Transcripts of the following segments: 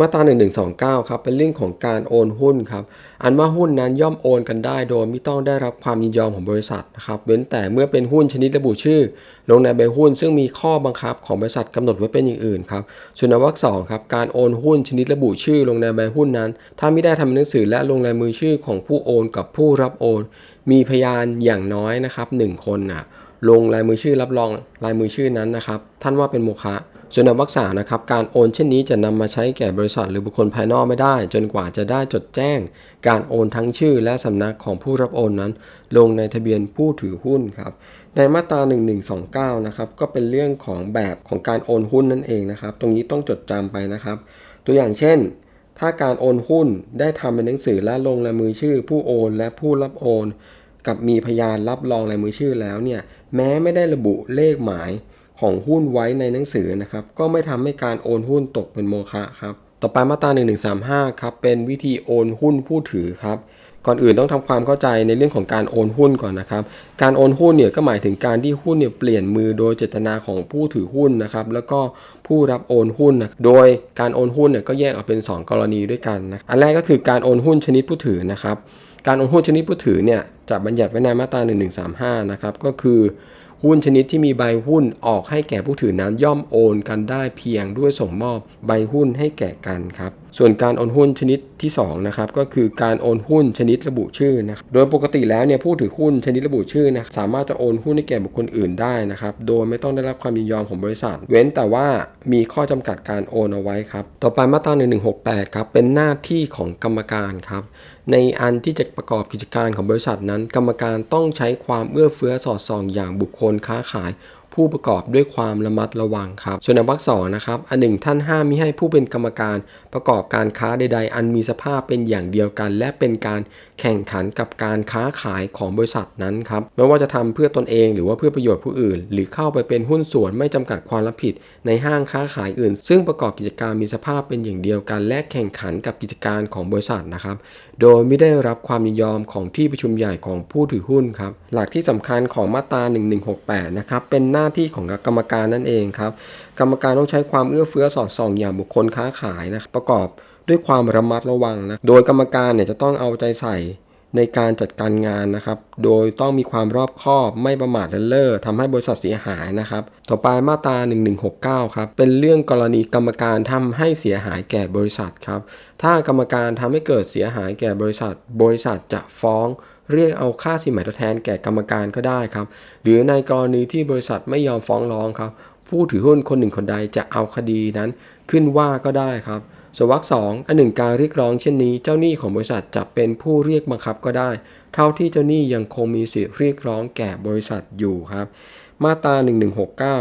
มาตรา1129 ครับ เป็นเรื่องของการโอนหุ้นครับ อันว่าหุ้นนั้นย่อมโอนกันได้โดยไม่ต้องได้รับความยินยอมของบริษัทนะครับ เว้นแต่เมื่อเป็นหุ้นชนิดระบุชื่อ ลงในใบหุ้นซึ่งมีข้อบังคับของบริษัทกำหนดไว้เป็นอย่างอื่นครับส่วนวรรคสองครับ การโอนหุ้นชนิดระบุชื่อ ลงในใบหุ้นนั้น ถ้าไม่ได้ทำหนังสือและลงลายมือชื่อของผู้โอนกับผู้รับโอน มีพยานอย่างน้อยนะครับหนึ่งคนน่ะลงลายมือชื่อรับรองลายมือชื่อนั้นนะครับ ท่านว่าเป็นโมฆะ ส่วนในวรรคสามนะครับการโอนเช่นนี้จะนำมาใช้แก่บริษัทหรือบุคคลภายนอกไม่ได้ จนกว่าจะได้จดแจ้ง การโอนทั้งชื่อและสำนักของผู้รับโอนนั้น ลงในทะเบียนผู้ถือหุ้นครับในมาตรา 1129 นะครับ ก็เป็นเรื่องของแบบของการโอนหุ้นนั่นเองนะครับ ตรงนี้ต้องจดจำไปนะครับ ตัวอย่างเช่น ถ้าการโอนหุ้นได้ทำเป็นหนังสือและลงลายมือชื่อ ผู้โอนและผู้รับโอน กับมีพยานรับรองลายมือชื่อแล้วเนี่ย แม้ไม่ได้ระบุเลขหมาย ของหุ้นไว้ในหนังสือนะครับ ก็ไม่ทำให้การโอนหุ้นตกเป็นโมฆะครับ ต่อไปมาตรา1135ครับเป็นวิธีโอนหุ้นผู้ถือครับก่อนอื่นต้องทำความเข้าใจในเรื่องของการโอนหุ้นก่อนนะครับ การโอนหุ้นเนี่ยก็หมายถึงการที่หุ้นเนี่ยเปลี่ยนมือโดยเจตนาของผู้ถือหุ้นนะครับ แล้วก็ผู้รับโอนหุ้นนะโดยการโอนหุ้นเนี่ยก็แยกออกเป็น 2 กรณีด้วยกันนะอันแรกก็คือการโอนหุ้นชนิดผู้ถือนะครับ การโอนหุ้นชนิดผู้ถือเนี่ยจะบัญญัติไว้ในมาตรา1135นะครับ ก็คือ หุ้นชนิดที่มีใบหุ้นออกให้แก่ผู้ถือนั้นย่อมโอนกันได้เพียงด้วยส่งมอบใบหุ้นให้แก่กันครับ ส่วนการโอนหุ้นชนิดที่2นะครับก็คือการโอนหุ้นชนิดระบุชื่อนะครับโดยปกติแล้วเนี่ยผู้ถือหุ้นชนิดระบุชื่อนะสามารถจะโอนหุ้นให้แก่บุคคลอื่นได้นะครับโดยไม่ต้องได้รับความยินยอมของบริษัท เว้นแต่ว่ามีข้อจำกัดการโอนเอาไว้ครับต่อไปมาตรา1168ครับเป็นหน้าที่ของกรรมการครับในอันที่จะประกอบกิจการของบริษัทนั้น กรรมการต้องใช้ความเอื้อเฟื้อสอดส่องอย่างบุคคลค้าขาย ผู้ประกอบด้วยความระมัดระวังครับ ส่วนในวรรคสองนะครับ อันหนึ่งท่านห้ามมิให้ผู้เป็นกรรมการประกอบการค้าใด ๆ อันมีสภาพเป็นอย่างเดียวกัน และเป็นการแข่งขันกับการค้าขายของบริษัทนั้นครับ ไม่ว่าจะทำเพื่อตนเองหรือว่าเพื่อประโยชน์ผู้อื่น หรือเข้าไปเป็นหุ้นส่วนไม่จำกัดความรับผิดในห้างค้าขายอื่น ซึ่งประกอบกิจการมีสภาพเป็นอย่างเดียวกัน และแข่งขันกับกิจการของบริษัทนะครับ โดยไม่ได้รับความยินยอมของที่ประชุมใหญ่ของผู้ถือหุ้นครับ หลักที่สำคัญของมาตรา1168 นะครับ เป็นหน้าาที่ของกรรมการนั่นเองครับ กรรมการต้องใช้ความเอื้อเฟื้อสอดส่องอย่างบุคคลค้าขายนะประกอบด้วยความระมัดระวังนะ โดยกรรมการเนี่ยจะต้องเอาใจใส่ในการจัดการงานนะครับ โดยต้องมีความรอบคอบไม่ประมาทเลเ่อทำให้บริษัทเสียหายนะครับ ต่อไปมาตรา 1169 ครับ เป็นเรื่องกรณีกรรมการทำให้เสียหายแก่บริษัทครับ ถ้ากรรมการทำให้เกิดเสียหายแก่บริษัท บริษัทจะฟ้อง เรียกเอาค่าสินใหมทดแทนแก่กรรมการก็ได้ครับ หรือในกรณีที่บริษัทไม่ยอมฟ้องร้องครับ ผู้ถือหุ้นคนหนึ่งคนใดจะเอาคดีนั้นขึ้นว่าก็ได้ครับสวรรคสองอันหนึ่งการเรียกร้องเช่นนี้ เจ้าหนี้ของบริษัทจะเป็นผู้เรียกบังคับก็ได้ เท่าที่เจ้าหนี้ยังคงมีสิทธิ์เรียกร้องแก่บริษัทอยู่ครับ มาตรา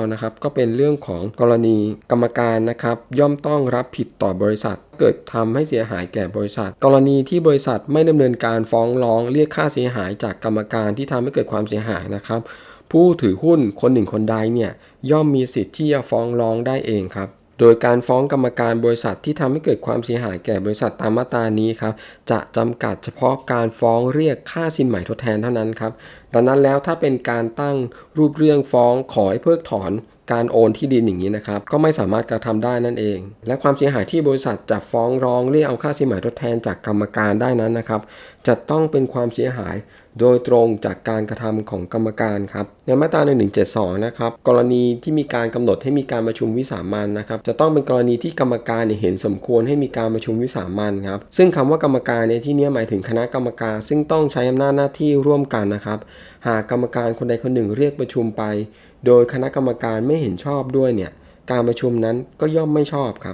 1169 นะครับ ก็เป็นเรื่องของกรณีกรรมการนะครับ ย่อมต้องรับผิดต่อบริษัท เกิดทำให้เสียหายแก่บริษัท กรณีที่บริษัทไม่ดำเนินการฟ้องร้องเรียกค่าเสียหายจากกรรมการที่ทำให้เกิดความเสียหายนะครับ ผู้ถือหุ้นคนหนึ่งคนใดเนี่ยย่อมมีสิทธิ์ที่จะฟ้องร้องได้เองครับ โดยการฟ้องกรรมการบริษัทที่ทำให้เกิดความเสียหายแก่บริษัทตามมาตรานี้ครับจะจำกัดเฉพาะการฟ้องเรียกค่าสินใหม่ทดแทนเท่านั้นครับดังนั้นแล้วถ้าเป็นการตั้งรูปเรื่องฟ้องขอให้เพิกถอน การโอนที่ดินอย่างนี้นะครับ ก็ไม่สามารถกระทำได้นั่นเอง และความเสียหายที่บริษัทจะฟ้องร้องเรียกเอาค่าสินไหมทดแทนจากกรรมการได้นั้นนะครับ จะต้องเป็นความเสียหายโดยตรงจากการกระทำของกรรมการครับในมาตรา 1172 นะครับกรณีที่มีการกำหนดให้มีการประชุมวิสามันนะครับจะต้องเป็นกรณีที่กรรมการเนี่ยเห็นสมควรให้มีการประชุมวิสามันครับซึ่งคำว่ากรรมการในที่นี้หมายถึงคณะกรรมการ ซึ่งต้องใช้อำนาจหน้าที่ร่วมกันนะครับ หากกรรมการคนใดคนหนึ่งเรียกประชุมไป โดยคณะกรรมการไม่เห็นชอบด้วยเนี่ยการประชุมนั้นก็ย่อมไม่ชอบครับ